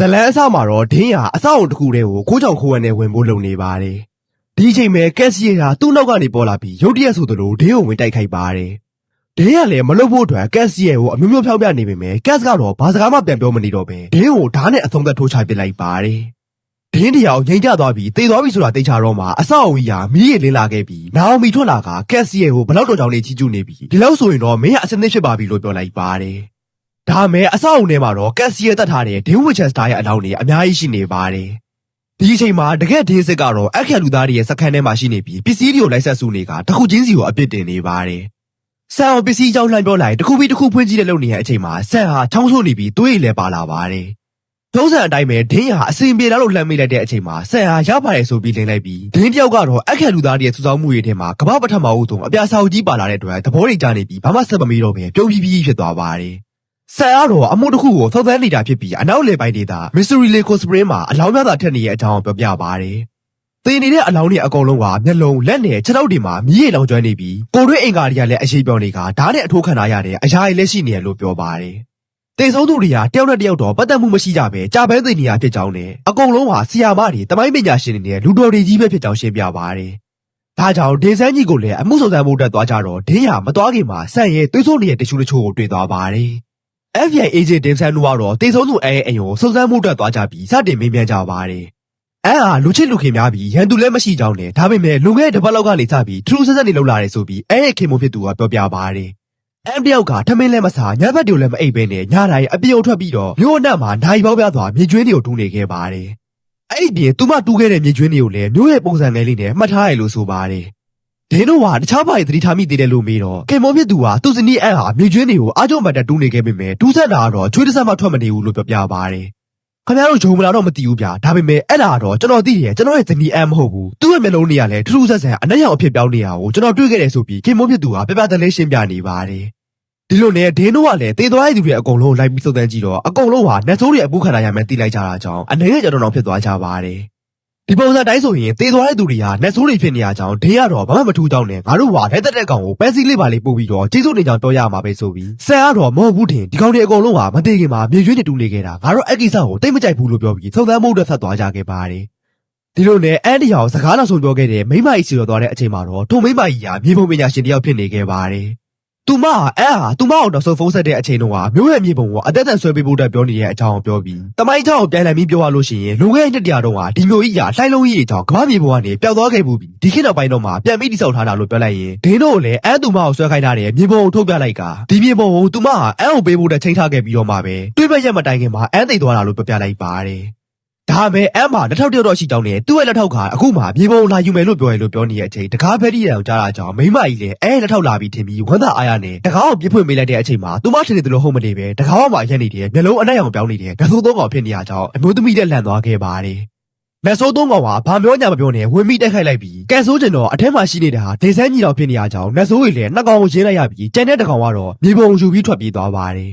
ဇလန်းအစမှာတော့ဒင်းဟာအဆောက်အုံတစ်ခုတည်းကိုခိုးချောင်ခိုးဝဲနဲ့ဝင်ဖို့လုပ်နေပါတယ်ဒီအချိန်မှာကက်စီယာဟာသူ့နောက်ကနေပေါ်လာပြီးရုတ်တရက်ဆိုသလိုဒင်းကိုဝင်တိုက်ခိုက်ပါတယ်ဒင်းကလည်းမလုပ်ဖို့အတွက်ကက်စီယာကိုအမျိုးမျိုးဖြောင်းပြနေပေမဲ့ကက်စ်ကတော့ဘာစကားမှပြန်ပြောမနေတော့ပဲဒင်းကိုဓာတ်နဲ့အဆုံးသက်ထိုးချပစ်လိုက်ပါတယ်ဒင်းတရားကိုငိမ့်ကျသွားပြီးတေသွားပြီဆိုတာသိချတော့မှအဆောက်အုံကြီးဟာမီးရလင်းလာခဲ့ပြီးနာအိုမီထွက်လာကကက်စီယာကိုဘလောက်တော်ကြောင်လေးချီကျူးနေပြီဒီလောက်ဆိုရင်တော့မင်းကအစနစ်ဖြစ်ပါပြီလို့ပြောလိုက်ပါတယ် ဒါမဲ့အဆောက်အုံထဲမှာတော့ကက်စီရဲတက်ထားတဲ့ဒင်းဝစ်ချက်စတာရဲ့အလောင်းတွေအများကြီးရှိနေပါတယ်။ဒီအချိန်မှာတကက်ဒင်းစစ်ကတော့အခက်လူသားတွေရဲ့စခန်းထဲမှာရှိနေပြီးပစ္စည်းတွေကိုလိုက်ဆက်စုနေကတစ်ခုချင်းစီကိုအပြစ်တင်နေပါတယ်။ဆန်အောင်ပစ္စည်းကြောင်းလှမ်းပြောလိုက်တစ်ခုပြီးတစ်ခုဖွင့်ကြည့်တဲ့လုပ်နေတဲ့အချိန်မှာဆန်ဟာချောင်းဆိုးနေပြီးသွေးရည်လည်းပါလာပါတယ်။သုံးဆန်အတိုင်းပဲဒင်းဟာအစင်ပြေလာလို့လှမ်းမိလိုက်တဲ့အချိန်မှာဆန်ဟာရပါတယ်ဆိုပြီးလင်းလိုက်ပြီးဒင်းတယောက်ကတော့အခက်လူသားတွေရဲ့စူဆောင်းမှုတွေထဲမှာကမ္ဘာပထမအဦးဆုံးအပြာစာအုပ်ကြီးပါလာတဲ့အတွက်သဘောတွေကျနေပြီးဘာမှဆက်မမေးတော့ပဲပြုံးပြီးပြီးဖြစ်သွားပါတယ်။ ဆန်အားတော့အမှုတစ်ခုကိုသောက်သန်းနေတာဖြစ်ပြီးအနောက်လေပိုင်းဒေတာမစ္စရီလီကိုစပရင်းမှာအလောင်းများသာထက်နေတဲ့အကြောင်းကိုပြောပြပါရယ်။တင်နေတဲ့အလောင်းတွေအကုန်လုံးကမျက်လုံးလက်နဲ့ခြေထောက်တွေမှာမြည်ရည်လောင်ကျွမ်းနေပြီးကိုရွေးအင်္ကာတွေကလည်းအရေးပြောနေကဓာတ်နဲ့အထိုးခံထားရတဲ့အရာတွေလည်းရှိနေရလို့ပြောပါရယ်။တင်ဆုံးသူတွေကတယောက်နဲ့တယောက်တော့ပတ်သက်မှုမရှိကြပဲကြာပန်းသိနေရဖြစ်ကြောင်းနဲ့အကုန်လုံးဟာဆီယာမတွေတမိုင်းပညာရှင်တွေနဲ့လူတော်တွေကြီးပဲဖြစ်ကြောင်းရှင်းပြပါရယ်။ဒါကြောင့်ဒေဆန်းကြီးကိုလည်းအမှုဆောင်စမ်းမှုတက်သွားကြတော့ဒင်းရမသွားခင်မှာဆန့်ရဲသွေးဆိုးနေတဲ့တ िश ူတချို့ကိုတွေ့သွားပါတယ် FBI agent တင်ဆန်တို့ကတော့တေဆုံးသူအဲရဲ့အိမ်ကိုစုံစမ်းမှုအတွက်သွားကြပြီးစတင်မေးမြန်းကြပါတယ်။အဲဟာလူချစ်လူခင်များပြီးရန်သူလည်းမရှိကြောင်းနဲ့ဒါပေမဲ့လူငယ်တစ်ပတ်လောက်ကနေစပြီးထူးထူးဆန်းဆန်းနေလောက်လာတယ်ဆိုပြီးအဲရဲ့ခင်မဖြစ်သူကပြောပြပါတယ်။အမ်တယောက်ကထမင်းလည်းမစားညဘက်တူလည်းမအိပ်ဘဲနဲ့ညတိုင်းအပြုံထွက်ပြီးတော့မြို့အနှံ့မှာနိုင်ပေါင်းပြားစွာမြေကျွင်းတွေကိုတူးနေခဲ့ပါတယ်။အဲ့ဒီပြင်သူမတူးခဲ့တဲ့မြေကျွင်းတွေကိုလည်းမြို့ရဲ့ပုံစံငယ်လေးနဲ့မှတ်ထားရလို့ဆိုပါတယ်။ ဒင်းတို့ကတခြားဘာတွေသတိထားမိသေးတယ်လို့မေးတော့ခင်မောဖြစ်သူကသူ့ဇနီးအန်ဟာမြေကျွင်းတွေကိုအားကြုံမှတ်တက်တူးနေခဲ့ပေမဲ့တူးဆက်တာကတော့ချွေးတစ်ဆက်မှထွက်မနေဘူးလို့ပြောပြပါတယ်ခင်ဗျားတို့ဂျုံမလာတော့မသိဘူးဗျာဒါပေမဲ့အဲ့ဒါကတော့ကျွန်တော်သိတယ်ကျွန်တော်ရဲ့ဇနီးအန်မဟုတ်ဘူးသူ့ရဲ့မျက်လုံးတွေကလည်းထူးထူးဆန်းဆန်းအနက်ရောင်အဖြစ်ပြောင်းနေတာကိုကျွန်တော်တွေ့ခဲ့တယ်ဆိုပြီးခင်မောဖြစ်သူကပြပြတလဲရှင်းပြနေပါတယ်ဒီလိုနဲ့ဒင်းတို့ကလည်းတေသွားရသူတွေအကုန်လုံးလိုက်ပြီးစုံစမ်းကြည့်တော့အကုန်လုံးဟာနတ်ဆိုးတွေအပူခံရရမယ်သိလိုက်ကြတာကြောင့်အနေနဲ့ကြောင်တောင်ဖြစ်သွားကြပါတယ် ဒီပုံစံတိုင်းဆိုရင်တေသွားတဲ့သူတွေကနတ်ဆိုးတွေဖြစ်နေရကြောင်းဒေးရတော့ဘာမှမထူးကြောင်းနဲ့ငါတို့ကလက်သက်တဲ့ကောင်ကိုပန်းစည်းလေးပါလေးပို့ပြီးတော့ကျေးဇူးတင်ကြောင်းပြောရမှာပဲဆိုပြီးဆန်ကတော့မဟုတ်ဘူးတင်ဒီကောင်တွေအကုန်လုံးကမသိခင်မှာမြေရွှေးနေတူးနေခဲ့တာငါတို့အဲ့ကိစ္စကိုတိတ်မကြိုက်ဘူးလို့ပြောပြီးသုံးသမ်းမှုအတွက်ဆက်သွားကြခဲ့ပါတယ်ဒီလိုနဲ့အန်ဒီယာကိုစကားနောက်ဆုံးပြောခဲ့တဲ့မိမကြီးစီတော်သွားတဲ့အချိန်မှာတော့ထိုမိမကြီးကမြေပုံပညာရှင်တယောက်ဖြစ်နေခဲ့ပါတယ် သူမကအဲ့ဟာသူမအောင်တော့ဆိုဖုန်းဆက်တဲ့အချိန်တုန်းကမျိုးရဲ့မြေပုံကိုအသက်အသက်ဆွဲပေးဖို့အတွက်ပြောနေတဲ့အကြောင်းကိုပြောပြီးတမိုင်းချောင်းကိုပြန်လှန်ပြီးပြောရလို့ရှိရင်လူငယ်နှစ်တရာတုန်းကဒီမျိုးကြီးကလှိုင်းလုံးကြီးတွေကြောင့်ကမ္ဘာမြေပုံကနေပျောက်သွားခဲ့ဘူးပြီးဒီခေတ်နောက်ပိုင်းတော့မှပြန်ပြီးတိဆောက်ထားတာလို့ပြောလိုက်ရင်ဒင်းတို့ကိုလည်းအန်သူမကိုဆွဲခိုင်းထားတဲ့မြေပုံကိုထုတ်ပြလိုက်ကဒီမြေပုံကိုသူမကအန်ကိုပေးဖို့အတွက်ချိန်ထားခဲ့ပြီးတော့မှပဲတွေးပတ်ရက်မတိုင်ခင်မှာအန်သိသွားတာလို့ပြောပြလိုက်ပါတယ် ဒါပဲအမ်မှာလက်ထောက်တယောက်တော့ရှိတောင်းနေသူ့ရဲ့လက်ထောက်ကအခုမှမြေပုံလာယူမယ်လို့ပြောရလို့ပြောနေတဲ့အချိန်တကားဖက်တီရန်ကြားတာကြောင့်မိမကြီးလည်းအဲလက်ထောက်လာပြီးထင်ပြီးဝမ်းသာအားရနဲ့တကားကိုပြစ်ဖွင့်ပေးလိုက်တဲ့အချိန်မှာသူမထင်နေတယ်လို့ဟုတ်မနေပဲတကားကမှရက်နေတယ်မျက်လုံးအနက်ရောင်ပြောင်းနေတယ်ဓာတ်ဆိုးသုံးကောင်ဖြစ်နေရကြောင်းအမျိုးသမီးတဲ့လန့်သွားခဲ့ပါတယ်လက်ဆိုးသုံးကောင်ကဘာပြောညာမပြောနဲ့ဝင်မိတက်ခိုက်လိုက်ပြီးကန်ဆိုးကျင်တော့အထက်မှာရှိနေတာဒေဆန်းကြီးတော်ဖြစ်နေရကြောင်းလက်ဆိုးကြီးလည်းနှစ်ကောင်ကိုရင်းလိုက်ရပြီးကြံတဲ့တကောင်ကတော့မြေပုံယူပြီးထွက်ပြေးသွားပါတယ်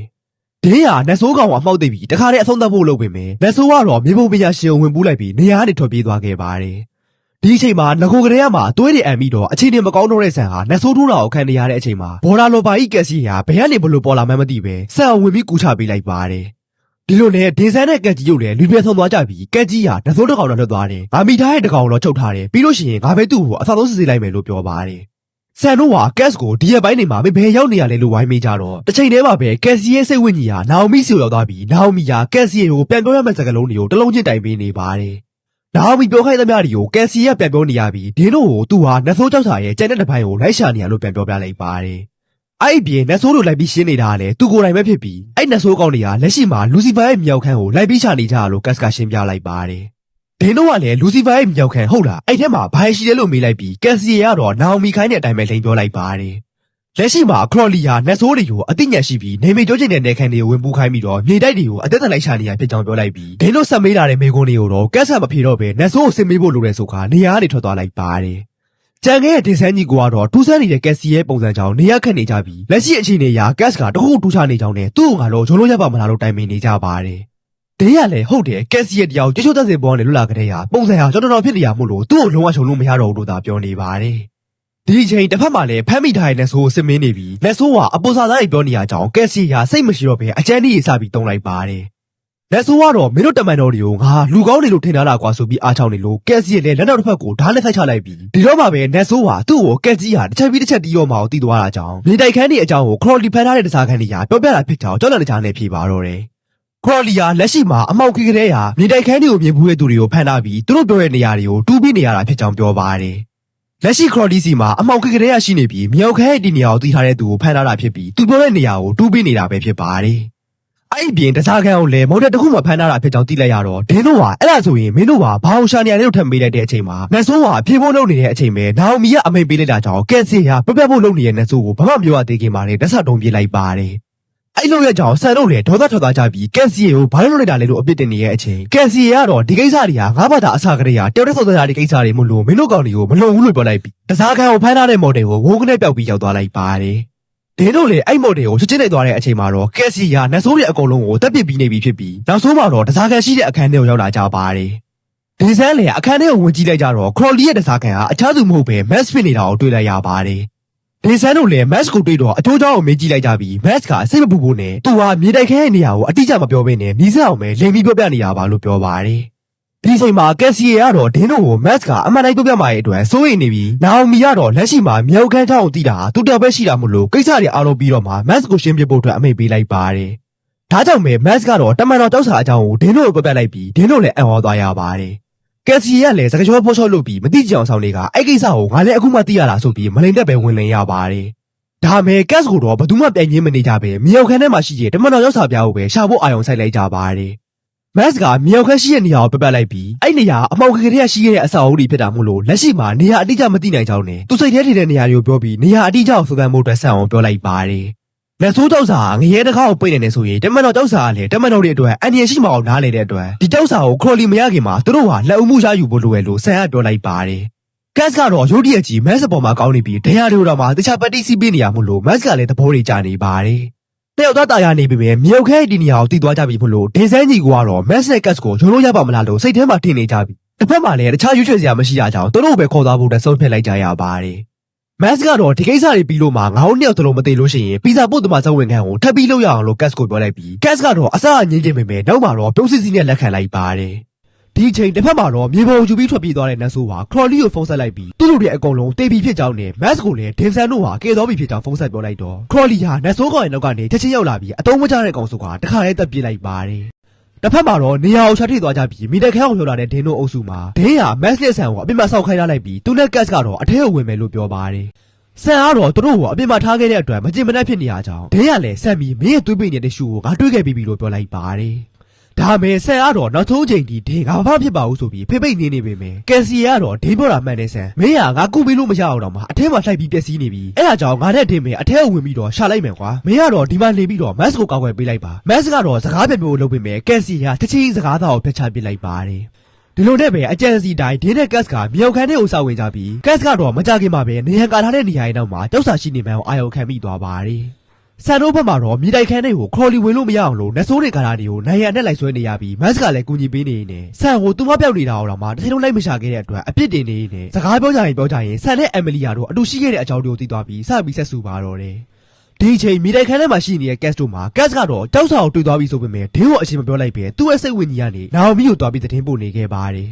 ဒင်းဟာနတ်ဆိုးကောင်ကိုအမှောက်သိပ်ပြီးတခါတည်းအဆုံးသတ်ဖို့လုပ်ပေမဲ့နတ်ဆိုးကတော့မြေပုံပညာရှင်ကိုဝင်ပူးလိုက်ပြီးနေရာကနေထွက်ပြေးသွားခဲ့ပါတယ်။ဒီအချိန်မှာငကိုကလေးကမှသွေးတွေအံပြီးတော့အခြေအနေမကောင်းတော့တဲ့ဆန်ဟာနတ်ဆိုးထိုးတာကိုခံနေရတဲ့အချိန်မှာဘော်ဒါလိုပါကြီးကက်စီဟာဘယ်ကနေဘလို့ပေါ်လာမှန်းမသိပဲဆန်ကိုဝင်ပြီးကူချပေးလိုက်ပါတယ်။ဒီလိုနဲ့ဒေဆန်နဲ့ကက်ကြီးတို့လည်းလူပြဆုံးသွားကြပြီးကက်ကြီးဟာနတ်ဆိုးတစ်ကောင်တော့လွတ်သွားတယ်။ငါမိထားတဲ့တစ်ကောင်တော့ချုပ်ထားတယ်။ပြီးလို့ရှိရင်ငါပဲသူ့ကိုအသာဆုံးစစ်ဆေးလိုက်မယ်လို့ပြောပါတယ်။ ဆန်တို့ဟာကက်စ်ကိုဒီရက်ပိုင်းနေမှာမဘယ်ရောက်နေရလဲလို့ဝိုင်းမိကြတော့တစ်ချိန်တည်းမှာပဲကက်စီရဲ့စိတ်ဝိညာဉ်ဟာနာအိုမီစီကိုရောက်သွားပြီးနာအိုမီကကက်စီကိုပြန်ပြောရမယ့်စကားလုံးတွေကိုတစ်လုံးချင်းတိုင်ပေးနေပါတယ်။နာအိုမီပြောခိုင်းသမျှတွေကိုကက်စီကပြန်ပြောနေရပြီးဒင်းတို့ကိုသူဟာနတ်ဆိုးကြောက်စာရဲ့ကျန်တဲ့တစ်ပိုင်းကိုလိုက်ရှာနေရလို့ပြန်ပြောပြလိုက်ပါတယ်။အဲ့ဒီပြင်နတ်ဆိုးတို့လိုက်ပြီးရှင်းနေတာကလည်းသူကိုယ်တိုင်ပဲဖြစ်ပြီးအဲ့နတ်ဆိုးကောင်တွေကလက်ရှိမှာလူစီဖာရဲ့မြောက်ခန်းကိုလိုက်ပြီးရှာနေကြရလို့ကက်စ်ကရှင်းပြလိုက်ပါတယ်။ ဒင်းတို့ကလည်းလူစီဖာရဲ့မြောက်ခံဟုတ်လားအဲ့ထဲမှာဘာရှိတယ်လို့မေးလိုက်ပြီးကန်စီယာကတော့နာအိုမီခိုင်းတဲ့အတိုင်းပဲလိန်ပြောလိုက်ပါတယ်လက်ရှိမှာခရော်လီယာနတ်ဆိုးတွေကိုအသိဉာဏ်ရှိပြီးနေမေကျောချင်တဲ့နေခံတွေကိုဝင်ပူးခိုင်းပြီးတော့မြေတိုက်တွေကိုအသက်သက်လိုက်ရှာနေရဖြစ်ကြောင်းပြောလိုက်ပြီးဒင်းတို့ဆက်မေးလာတဲ့မေကွန်းတွေကိုတော့ကက်ဆတ်မဖြေတော့ပဲနတ်ဆိုးကိုစစ်မေးဖို့လိုတဲ့ဆိုခါနေရာကနေထွက်သွားလိုက်ပါတယ်ကြံခဲ့တဲ့ဒင်ဆန်းကြီးကတော့တူးဆန်းနေတဲ့ကက်စီရဲ့ပုံစံကြောင့်နေရခက်နေကြပြီးလက်ရှိအခြေအနေအရကက်စ်ကတခုတူးချနေကြောင်းနဲ့သူ့ကိုကတော့ဂျုံလို့ရပါမလားလို့တိုင်ပင်နေကြပါတယ် ဒင်းရလဲဟုတ်တယ်ကက်စီရဲ့တရားကိုကျွတ်ကျွတ်သက်စင်ပေါ်ကနေလွတ်လာကြတဲ့ဟာပုံစံဟာကျွန်တော်တော်ဖြစ်နေရမို့လို့သူ့ကိုလုံးဝချုံလို့မရတော့ဘူးလို့သာပြောနေပါတယ်ဒီအချိန်တစ်ဖက်မှာလည်းဖမ်းမိထားတဲ့လက်ဆိုးကိုစစ်မင်းနေပြီးလက်ဆိုးကအပေါ်စာသားကြီးပြောနေရကြောင်းကက်စီဟာစိတ်မရှိတော့ဘဲအချမ်းကြီးစပြီးတုံးလိုက်ပါတယ်လက်ဆိုးကတော့မင်းတို့တမန်တော်တွေကိုငါလူကောင်းတွေလို့ထင်ထားတာကွာဆိုပြီးအားချောင်းနေလို့ကက်စီရဲ့လည်းလက်နောက်တစ်ဖက်ကိုဓာတ်နဲ့ဆက်ချလိုက်ပြီးဒီတော့မှပဲနက်ဆိုးဟာသူ့ကိုကက်စီဟာတစ်ချက်ပြီးတစ်ချက်တီးရောမှကိုတီးသွားတာကြောင့်မြေတိုက်ခန်းဒီအကြောင်းကိုခရော်လီဖန်ထားတဲ့တစားခန်းကြီးဟာပြောပြတာဖြစ်ကြောင်းကြောက်လန့်တကြားနဲ့ဖြေပါတော့တယ် ခရော်လီဟာလက်ရှိမှာအမောက်ခိကလေးဟာမြေတိုက်ခန်းတွေကိုမြင်ဘူးတဲ့သူတွေကိုဖန်ထားပြီးသူတို့ပြောတဲ့နေရာတွေကိုတူးပြီးနေရတာဖြစ်ကြောင်းပြောပါတယ်လက်ရှိခရော်လီစီမှာအမောက်ခိကလေးရရှိနေပြီးမြောက်ခဲရဲ့ဒီနေရာကိုတီးထားတဲ့သူကိုဖန်ထားတာဖြစ်ပြီးသူပြောတဲ့နေရာကိုတူးပြီးနေတာပဲဖြစ်ပါတယ်အဲ့ဒီပြင်တစားခန်းကိုလည်းမုတ်တက်တစ်ခုမှဖမ်းထားတာဖြစ်ကြောင်းသိလိုက်ရတော့ဒင်းတို့ဟာအဲ့ဒါဆိုရင်မင်းတို့ဟာဘာအောင်ရှာနေရလဲလို့ထပ်မေးလိုက်တဲ့အချိန်မှာနတ်ဆိုးဟာအပြေဖို့လုပ်နေတဲ့အချိန်ပဲနာအိုမီကအမိန်ပေးလိုက်တာကြောင့်ကက်ဆီဟာပြပြဖို့လုပ်နေတဲ့နတ်ဆိုးကိုဘာမှမပြောရသေးခင်မှာလည်းတက်ဆက်တုံးပြေးလိုက်ပါတယ် အဲ့လိုရကြောင်ဆန်တို့လည်းဒေါသထွက်သွားကြပြီးကက်ဆီကိုဘာလို့လုပ်လိုက်တာလဲလို့အပြစ်တင်နေတဲ့အချိန်ကက်ဆီကတော့ဒီကိစ္စတွေကငါးဘာသာအစကတည်းကတယောက်တည်းဆော်သားတဲ့ကိစ္စတွေမလို့မင်းတို့ကောင်တွေကိုမလုံဘူးလို့ပြောလိုက်ပြီးတစားခန်းကိုဖမ်းထားတဲ့မော်ဒယ်ကိုဝိုးကနေပြောက်ပြီးရောက်သွားလိုက်ပါတယ်ဒင်းတို့လေအဲ့မော်ဒယ်ကိုချက်ချင်းလိုက်သွားတဲ့အချိန်မှာတော့ကက်စီကနတ်ဆိုးရဲ့အကုန်လုံးကိုတက်ပစ်ပြီးနေပြီဖြစ်ပြီးနောက်ဆုံးမှာတော့တစားကန်ရှိတဲ့အခန်းထဲကိုရောက်လာကြပါတယ်။ဒီဆန်းလေအခန်းထဲကိုဝင်ကြည့်လိုက်ကြတော့ခရော်လီရဲ့တစားကန်ဟာအခြားသူမဟုတ်ပဲမက်စ်ဖြစ်နေတာကိုတွေ့လိုက်ရပါတယ်။ ဒီဆန်းတို့လည်းမက်စ်ကိုတွေ့တော့အချိုးချောင်းကိုမေးကြည့်လိုက်ကြပြီးမက်စ်ကစိတ်မပူဘူးနဲ့သူဟာမြေတိုက်ခဲရဲ့နေရာကိုအတိအကျမပြောဘဲနဲ့မိစအောင်ပဲလိမ်ပြီးပြောပြနေရပါလို့ပြောပါတယ်။ဒီအချိန်မှာကက်စီယေကတော့ဒင်းတို့ကိုမတ်ကအမှန်တိုင်းပြပြမှာရဲ့အတွက်စိုးရိမ်နေပြီးနာအိုမီကတော့လက်ရှိမှာမြောက်ခန်းထောင်ကိုတီးတာသူတောက်ပဲရှိတာမို့လို့ကိစ္စတွေအားလုံးပြီးတော့မှမတ်ကိုရှင်းပြဖို့အတွက်အမိန့်ပေးလိုက်ပါတယ်။ဒါကြောင့်ပဲမတ်ကတော့တမန်တော်တောက်စာအကြောင်းကိုဒင်းတို့ကိုပြပြလိုက်ပြီးဒင်းတို့လည်းအံ့ဩသွားရပါတယ်။ ကက်စီယေကလည်းစကားပြောဖော်ချောလို့ပြီးမတိကြအောင်ဆောင်တွေကအဲ့ကိစ္စကိုငါလည်းအခုမှသိရတာဆိုပြီးမလိန်တက်ပဲဝင်လင်ရပါတယ်။ဒါမဲ့ကက်စ်ကိုတော့ဘယ်သူမှပြန်ငင်းမနေကြပဲမြောက်ခန်းထဲမှာရှိတဲ့တမန်တော်ရောက်စာပြားကိုပဲရှာဖို့အာရုံစိုက်လိုက်ကြပါတယ်။မတ်စ်ကမြောက်ခက်ရှိတဲ့နေရာကိုပြပလိုက်ပြီးအဲ့နေရာအမောက်ကလေးကရှိခဲ့တဲ့အဆောက်အဦတွေဖြစ်တာမို့လို့လက်ရှိမှာနေရာအတိအကျမသိနိုင်ကြောင်းနဲ့သူစိတ်ထဲထင်တဲ့နေရာတွေကိုပြောပြီးနေရာအတိအကျကိုစူးစမ်းဖို့အတွက်ဆက်အောင်ပြောလိုက်ပါတယ်။ လက်ဆိုးတောက်စာကငရဲတစ်ခါကိုပိတ်နေတယ်ဆိုရင်တမန်တော်တောက်စာကလည်းတမန်တော်တွေအတွက်အန်ဒီရရှိမအောင်နားလေတဲ့အတွက်ဒီတောက်စာကိုခရိုလီမရခင်မှာသူတို့ဟာလက်ဦးမှုရယူဖို့လိုရလို့ဆန်ကပြောလိုက်ပါတယ်။ကက်စ်ကတော့ရုတ်တရက်ကြီးမက်စ်ပေါ်မှာကောင်းနေပြီးဒဏ်ရာတွေတော့မှတခြားပတ်တိစီးပေးနေရမို့လို့မက်စ်ကလည်းသဘောတွေကျနေပါတယ်။တယောက်သားတာယာနေပြီပဲမြောက်ခဲဒီနေရာကိုတီးသွားကြပြီမို့လို့ဒင်းစန်းကြီးကတော့မက်စ်နဲ့ကက်စ်ကိုရုံလို့ရပါမလားလို့စိတ်ထဲမှာထင်နေကြပြီ။တစ်ဖက်မှာလည်းတခြားရွေးချယ်စရာမရှိရကြောင်းသူတို့ပဲခေါ်သွားဖို့တဆုံးဖြတ်လိုက်ကြရပါတယ်။ မက်စ်ကတော့ဒီကိစ္စတွေပြီးလို့မှငါတို့နှစ်ယောက်သလုံးမသိလို့ရှိရင်ပီဇာပို့တမဇဝင်ခံကိုထပ်ပြီးလုပ်ရအောင်လို့ကက်စ်ကိုပြောလိုက်ပြီးကက်စ်ကတော့အစအငင်းချင်းပဲပဲနောက်မှာတော့ပြုံးစစ်စီနဲ့လက်ခံလိုက်ပါတယ်။ဒီအချိန်တစ်ဖက်မှာတော့မြေပေါ်ကိုယူပြီးထွက်ပြေးသွားတဲ့နတ်ဆိုးဟာခရော်လီကိုဖုန်းဆက်လိုက်ပြီးသူ့လူတွေအကုန်လုံးတေးပြီးဖြစ်ကြောင်းနဲ့မတ်စ်ကိုလည်းဒင်ဆန်တို့ဟာကဲတော်ပြီဖြစ်ကြောင်းဖုန်းဆက်ပြောလိုက်တော့ခရော်လီဟာနတ်ဆိုးကောင်ရဲ့နောက်ကနေချက်ချင်းရောက်လာပြီးအတုံးမချတဲ့ကောင်ဆိုကတခါတည်းတက်ပြေးလိုက်ပါတယ် တစ်ဖက်မှာတော့နေရာကိုချထိသွားကြပြီးမိတက်ခဲအောင်ပြောလာတဲ့ဒင်းတို့အုပ်စုမှာဒင်းဟာမတ်စ်လက်ဆန်ကိုအပြစ်မဆောက်ခိုင်းထားလိုက်ပြီးသူနဲ့ကတ်စ်ကတော့အထဲကိုဝင်မယ်လို့ပြောပါတယ်ဆန်ကတော့သူတို့ကိုအပြစ်မထားခဲ့တဲ့အတွက်မကြင်မနှက်ဖြစ်နေရကြောင်းဒင်းကလည်းဆက်ပြီးမင်းရဲ့သွေးပိန်နေတဲ့ရှူကိုငါတွေ့ခဲ့ပြီးပြီလို့ပြောလိုက်ပါတယ် ဒါမဲ့ဆန်ကတော့နောက်ဆုံးချိန်ဒီဒေကဘာမှဖြစ်ပါဘူးဆိုပြီးဖိပိတ်နေနေပေမဲ့ကယ်စီကတော့ဒေးပြောတာမှန်တယ်ဆန်မင်းကငါကုပေးလို့မရအောင်တော့မှအထဲမှာလှိုက်ပြီးပျက်စီးနေပြီအဲ့ဒါကြောင့်ငါနဲ့ဒေးမယ်အထဲကိုဝင်ပြီးတော့ရှာလိုက်မယ်ကွာမင်းကတော့ဒီမှာနေပြီးတော့မတ်စ်ကိုကောက်ွယ်ပေးလိုက်ပါမတ်စ်ကတော့စကားပြပြဖို့လုပ်ပေမဲ့ကယ်စီကတစ်ချင်းစကားသားကိုဖျက်ချပစ်လိုက်ပါတယ်ဒီလိုနဲ့ပဲအကြံစီတိုင်းဒင်းနဲ့ကတ်စ်ကမြောက်ခန်းထဲကိုစောက်ဝင်ကြပြီးကတ်စ်ကတော့မကြခင်မှာပဲနေရန်ကာထားတဲ့နေရာရဲ့နောက်မှာကြောက်စာရှိနေမှန်းကိုအာရုံခံမိသွားပါတယ် ဆန်တို့ဘက်မှာတော့မြေတိုက်ခန်းတွေကိုခရော်လီဝင်လို့မရအောင်လို့နတ်ဆိုးတွေကလာတွေကိုနိုင်ရန်နဲ့လိုက်ဆွဲနေရပြီးမတ်စ်ကလည်းကူညီပေးနေနေဆန်ကိုသူမပြောက်နေတာတော့မှတစ်ချိန်လုံးလိုက်မရှာခဲ့တဲ့အတွက်အပြစ်တင်နေနေစကားပြောကြရင်ပြောကြရင်ဆန်နဲ့အမလီယာတို့အတူရှိခဲ့တဲ့အကြောင်းတွေကိုသိသွားပြီးစပြီးဆက်ဆူပါတော့တယ်ဒီအချိန်မြေတိုက်ခန်းထဲမှာရှိနေတဲ့ကက်စ်တို့မှာကက်စ်ကတော့တောက်စာကိုတွေ့သွားပြီဆိုပေမဲ့ဒင်းကိုအချိန်မပြောလိုက်ပဲသူ့ရဲ့စိတ်ဝိညာဉ်ကနေနာအိုမီကိုတွားပြီးသတင်းပို့နေခဲ့ပါတယ်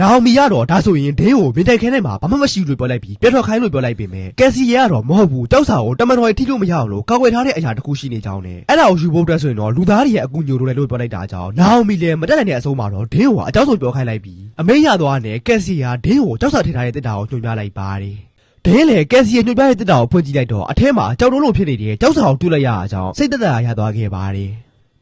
နာအိုမီကတော့ဒါဆိုရင်ဒင်းကိုမြေတိုက်ခဲထဲမှာဘာမှမရှိဘူးလို့ပြောလိုက်ပြီးပြတ်ထွက်ခိုင်းလို့ပြောလိုက်ပေမဲ့ကယ်စီရဲကတော့မဟုတ်ဘူးတောက်စာကိုတမန်တော်ရဲ့ထိလို့မရအောင်လို့ကောက်ွယ်ထားတဲ့အရာတစ်ခုရှိနေကြောင်းနဲ့အဲ့ဒါကိုယူဖို့အတွက်ဆိုရင်တော့လူသားတွေရဲ့အကူညိုလိုတယ်လို့ပြောလိုက်တာကြောင့်နာအိုမီလည်းမတက်နိုင်တဲ့အဆုံးမှာတော့ဒင်းကိုအကြောက်ဆိုပြောခိုင်းလိုက်ပြီးအမေရသွားတဲ့ကယ်စီယာဒင်းကိုတောက်စာထည့်ထားတဲ့တစ်တာကိုညွှန်ပြလိုက်ပါတယ်ဒင်းလေကယ်စီယာညွှန်ပြတဲ့တစ်တာကိုဖွင့်ကြည့်လိုက်တော့အထဲမှာကြောက်တုံးလို့ဖြစ်နေတဲ့ကြောက်စာကိုတွေ့လိုက်ရတာကြောင့်စိတ်သက်သာရသွားခဲ့ပါတယ်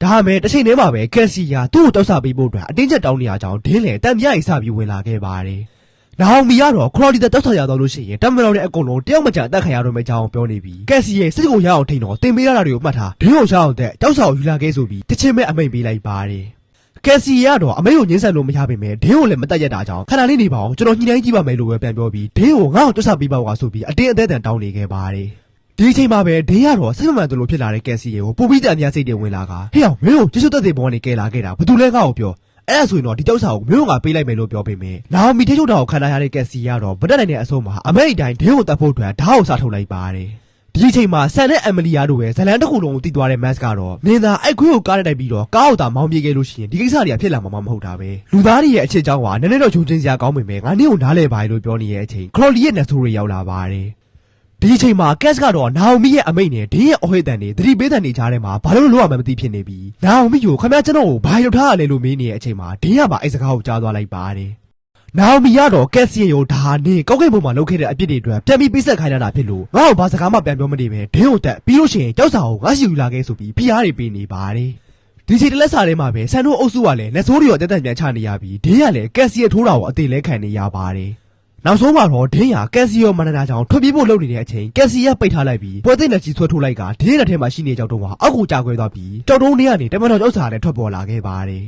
ဒါမဲ့တစ်ချိန်တည်းမှာပဲကက်စီယာသူ့ကိုတောက်ဆပေးဖို့အတွက်အတင်းချက်တောင်းနေရကြောင်းဒင်းလေတံပြိုင်စပြီးဝင်လာခဲ့ပါတယ်။နာအောင်မီကတော့ခရော်ဒီတက်တောက်ဆရတော့လို့ရှိရင်တမန်တော်ရဲ့အကုန်လုံးတယောက်မကြအသက်ခံရတော့မယ့်အကြောင်းပြောနေပြီးကက်စီရဲ့စစ်ကိုရအောင်ထိန်တော့တင်ပေးရတာတွေကိုမှတ်ထားဒင်းကိုရအောင်တဲ့တောက်ဆာကိုယူလာခဲ့ဆိုပြီးတစ်ချင်းမဲ့အမိန်ပေးလိုက်ပါတယ်။ကက်စီကတော့အမေကိုညှင်းဆန်လို့မရပါပဲဒင်းကိုလည်းမတက်ရတာကြောင့်ခဏလေးနေပါအောင်ကျွန်တော်ညှိနှိုင်းကြည့်ပါမယ်လို့ပဲပြန်ပြောပြီးဒင်းကိုငါ့ကိုတွတ်ဆပေးပါကွာဆိုပြီးအတင်းအသေးတန်တောင်းနေခဲ့ပါတယ်။ ဒီအချိန်မှာပဲဒင်းရတော့စိတ်မမှန်သလိုဖြစ်လာတဲ့ကက်စီကိုပူပြီးတန်ပြစိတ်တွေဝင်လာကဟဲ့အောင်မင်းတို့ကျေးဇူးသက်သေဘောကနေကဲလာခဲ့တာဘာတူလဲငါ့ကိုပြောအဲ့ဒါဆိုရင်တော့ဒီကြောက်စာကိုမင်းတို့ကပေးလိုက်မယ်လို့ပြောပေမဲ့နာအိုမီထိချုပ်တာကိုခံထားရတဲ့ကက်စီကတော့ဗတက်နိုင်တဲ့အဆုံးမှာအမေအတိုင်းဒင်းကိုတတ်ဖို့အတွက်ဓာတ်ကိုစားထုတ်လိုက်ပါတယ်ဒီအချိန်မှာဆန်နဲ့အမလီယာတို့ပဲဇလန်တစ်ခုလုံးကိုတီးသွားတဲ့ mask ကတော့နင်သာအိုက်ခွေးကိုကားနဲ့တိုက်ပြီးတော့ကားကိုသာမောင်းပြေးခဲ့လို့ရှိရင်ဒီကိစ္စတွေကဖြစ်လာမှာမဟုတ်တာပဲလူသားတွေရဲ့အချစ်ကြောင်းကနည်းနည်းတော့ဂျုံချင်းစရာကောင်းပေမဲ့ငါနင့်ကိုနားလဲပါလို့ပြောနေတဲ့အချိန်ခရော်လီရဲ့နှဆိုးတွေရောက်လာပါတယ် ဒီအချိန်မှာကက်စ်ကတော့နာအိုမီရဲ့အမိတ်နဲ့ဒင်းရဲ့အဟွေတန်တွေသတိပေးတန်တွေကြားထဲမှာဘာလို့လို့ရမှမသိဖြစ်နေပြီနာအိုမီကိုခမရကျွန်တော်ကိုဘာလုပ်ထားရလဲလို့မေးနေတဲ့အချိန်မှာဒင်းကပါအဲ့စကားကိုကြားသွားလိုက်ပါတယ်နာအိုမီကတော့ကက်ဆီယကိုဒါနေကောက်ကိတ်ပုံမှာလုပ်ခဲ့တဲ့အပြစ်တွေအတွက်ပြန်ပြီးပိတ်ဆက်ခိုင်းရတာဖြစ်လို့ငါ့ကိုဘာစကားမှပြန်ပြောမနေပဲဒင်းကိုတက်ပြီးလို့ရှိရင်ကြောက်စာကိုငါရှိယူလာခဲ့ဆိုပြီးဖိအားတွေပေးနေပါတယ်ဒီချိန်တလက်စာထဲမှာပဲဆန်တို့အုပ်စုကလည်းလက်စိုးတွေရောတက်တက်ပြန်ချနေရပြီးဒင်းကလည်းကက်ဆီယထိုးတာကိုအသေးလဲခံနေရပါတယ် နောက်ဆုံးမှာတော့ဒင်းရကက်ဆီယမန္တနာကြောင့်ထွက်ပြေးဖို့လုပ်နေတဲ့အချိန်ကက်ဆီယပိတ်ထားလိုက်ပြီးပွဲသိတဲ့ကြီးဆွဲထိုးလိုက်ကဒင်းရဲ့လက်ထဲမှာရှိနေကြောက်တော့ကအောက်ကိုကြာခွဲသွားပြီးကြောက်တုံးတွေကနေတမန်တော်ကြောက်စာနဲ့ထွက်ပေါ်လာခဲ့ပါတယ်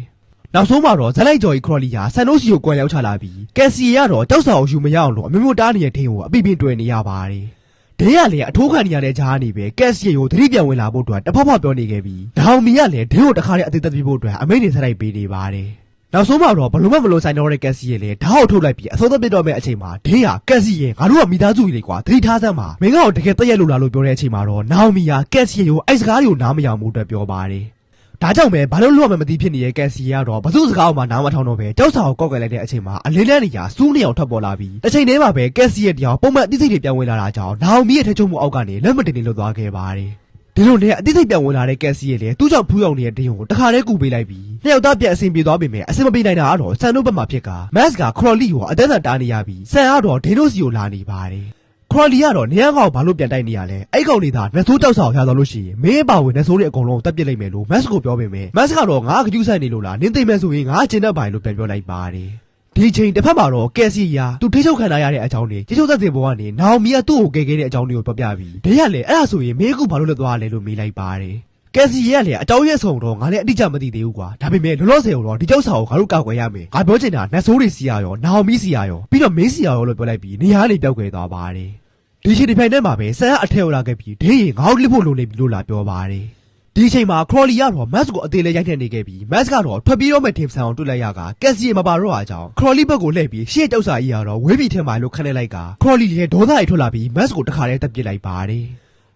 နောက်ဆုံးမှာတော့ဇက်လိုက်ကျော်ကြီးခရော်လီဟာဆန်နိုစီကိုကွယ်ရောက်ချလာပြီးကက်စီရကတော့ကြောက်စာကိုယူမရအောင်လို့အမျိုးမျိုးတားနေတဲ့ဒင်းကိုအပိပိတွေ့နေရပါတယ်။ဒင်းကလည်းအထိုးခံနေရတဲ့ဂျားနေပဲကက်စီကိုသတိပြန်ဝင်လာဖို့အတွက်တဖက်ဖက်ပြောနေခဲ့ပြီးဒေါင်မီကလည်းဒင်းကိုတခါတည်းအသေးသက်ပြဖို့အတွက်အမိန့်နေဆက်လိုက်ပေးနေပါတယ်။ နောက်ဆုံးမှာတော့ဘလုံးမမလုံးဆိုင်တော့တဲ့ကက်စီရဲ့လည်းဓာတ်ကိုထုတ်လိုက်ပြီးအစိုးသက်ပြတော့မဲ့အချိန်မှာဒင်းဟာကက်စီရဲ့ငါတို့ကမိသားစုကြီးလေကွာသတိထားစမ်းပါမင်းကတော့တကယ်တည့်ရက်လို့လားလို့ပြောတဲ့အချိန်မှာတော့နာအိုမီဟာကက်စီကိုအိုက်စကားတွေကိုနားမရအောင်မှုအတွက်ပြောပါတယ်။ဒါကြောင့်ပဲဘာလို့လို့မှမသိဖြစ်နေတဲ့ကန်စီကတော့ဘသူစကားအောင်မှနားမထောင်တော့ပဲတောက်စာကိုကောက်ကြလိုက်တဲ့အချိန်မှာအလင်းလန်းနေရာစူးနေအောင်ထွက်ပေါ်လာပြီးတစ်ချိန်တည်းမှာပဲကန်စီရဲ့တရားပုံမှန်အသိစိတ်တွေပြောင်းဝင်လာတာကြောင့်နာအိုမီရဲ့ထချုံမှုအောက်ကနေလက်မတင်နေလွတ်သွားခဲ့ပါတယ် ဒီလိုနဲ့အသိစိတ်ပြောင်းဝင်လာတဲ့ကန်စီရဲ့လေသူ့ကြောင့်ဖူးရောက်နေတဲ့ဒင်းကိုတခါတည်းကူပေးလိုက်ပြီးနှစ်ယောက်သားပြန်အဆင်ပြေသွားပေမဲ့အဆင်မပြေနိုင်တာကတော့ဆန်တို့ဘက်မှာဖြစ်ကမတ်ကခရော်လီကိုအသက်အတားနေရပြီးဆန်ကတော့ဒင်းတို့စီကိုလာနေပါတယ်ခရော်လီကတော့နေရကောင်ဘာလို့ပြန်တိုက်နေရလဲအဲ့ကောင်နေတာနှဆိုးတောက်ဆောင်ရတော့လို့ရှိရင်မင်းအပါဝင်နှဆိုးတွေအကုန်လုံးတက်ပစ်လိုက်မယ်လို့မတ်ကိုပြောပေမဲ့မတ်ကတော့ငါကကြူးဆိုင်နေလို့လားနင်းသိမ့်မယ်ဆိုရင်ငါကျင်တတ်ပါလို့ပြန်ပြောလိုက်ပါတယ် ဒီချိန်တစ်ဖက်မှာတော့ကက်စီယာသူထိချုပ်ခံရတဲ့အကြောင်းတွေထိချုပ်သက်တဲ့ဘဝကနေနောင်မီကသူ့ကိုကယ်ခဲ့တဲ့အကြောင်းတွေကိုပြောပြပြီးဒဲရလေအဲ့ဒါဆိုရင်မင်းအခုဘာလို့လက်သွားရလဲလို့မေးလိုက်ပါတယ်ကက်စီရဲ့လေအတောင်းရဲ့ဆောင်တော့ငါလည်းအတိအကျမသိသေးဘူးကွာဒါပေမဲ့လောလောဆယ်တော့ဒီကြောက်စာကိုငါတို့ကောက်ွယ်ရမယ်ငါပြောချင်တာနတ်ဆိုးတွေစီရရောနာအောင်မီစီရရောပြီးတော့မင်းစီရရောလို့ပြောလိုက်ပြီးနေရာကနေပြောက်ွယ်သွားပါတယ်ဒီချိန်ဒီဖိုင်ထဲမှာပဲဆန်ကအထက်ရောက်လာခဲ့ပြီးဒင်းရင်ငေါ့လစ်ဖို့လိုနေပြီလို့လာပြောပါတယ် ဒီချိန်မှာခရော်လီကတော့မတ်ကိုအသေးလေးရိုက်ထည့်နေခဲ့ပြီးမတ်ကတော့ထွက်ပြေးတော့မဲ့ထင်ဆန်အောင်တွေ့လိုက်ရကကက်စီမပါတော့အကြောင်းခရော်လီဘက်ကိုလှည့်ပြီးရှေ့တောက်စာကြီးကတော့ဝေးပြီးထင်ပါလို့ခနဲ့လိုက်ကခရော်လီလည်းဒေါသရိုက်ထွက်လာပြီးမတ်ကိုတခါတည်းတက်ပစ်လိုက်ပါတယ်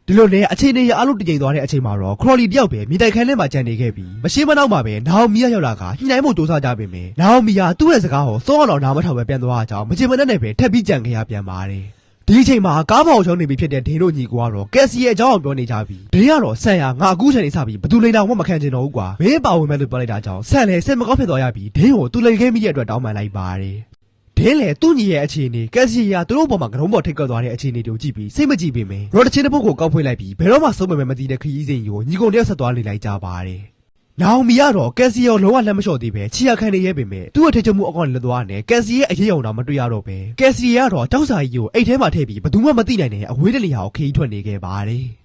ဒီလိုနဲ့အခြေအနေရအလုပ်တည်ငြိမ်သွားတဲ့အချိန်မှာတော့ခရော်လီတယောက်ပဲမြေတိုက်ခန်းထဲမှာကြံနေခဲ့ပြီးမရှင်းမနောက်မှာပဲနာအိုမီယာရောက်လာကညှိနှိုင်းဖို့စူးစမ်းကြပေမယ့်နာအိုမီယာသူ့ရဲ့စကားကိုစောအောင်တော့နားမထောင်ပဲပြန်သွားအကြောင်းမချင်မနဲ့နဲ့ပဲထပ်ပြီးကြံခဲ့ရပြန်ပါတယ် ဒီအချိန်မှာကားပေါင်ချုံနေပြီဖြစ်တဲ့ဒင်းတို့ညီကတော့ကက်စီရဲ့အကြောင်းအောင်ပြောနေကြပြီဒင်းကတော့ဆန်ရငါအခုချိန်နေစပြီးဘသူလိန်တော်မှမခံချင်တော့ဘူးကွာမင်းပါဝင်မဲ့လို့ပြောလိုက်တာကြောင့်ဆန်လည်းစိတ်မကောင်းဖြစ်သွားရပြီးဒင်းကိုသူလိန်ခဲမိတဲ့အတွက်တောင်းပန်လိုက်ပါတယ်ဒင်းလည်းသူ့ညီရဲ့အခြေအနေကက်စီယာသူတို့ဘောမှာကရုံးပေါ်ထိတ်ကောက်သွားတဲ့အခြေအနေတွေကိုကြည့်ပြီးစိတ်မကြည့်ပေမယ့်ရော်တချင်းတစ်ပုတ်ကိုကောက်ဖွင့်လိုက်ပြီးဘယ်တော့မှဆုံးမမဲ့မသိတဲ့ခရီးစဉ်ကိုညီကုန်တယောက်ဆက်သွားလေလိုက်ကြပါတယ် နောင်မီကတော့ကက်စီယောလုံးဝလက်မလျှော့သေးပဲချီရခံနေရဲပေမဲ့သူ့ရဲ့ထချက်မှုအကောင့်လွတ်သွားနဲ့ကက်စီရဲ့အရေးအုံတော့မတွေ့ရတော့ပဲကက်စီကတော့တောက်စာကြီးကိုအိတ်ထဲမှာထည့်ပြီးဘယ်သူမှမသိနိုင်တဲ့အဝေးတလျာကိုခရီးထွက်နေခဲ့ပါတယ်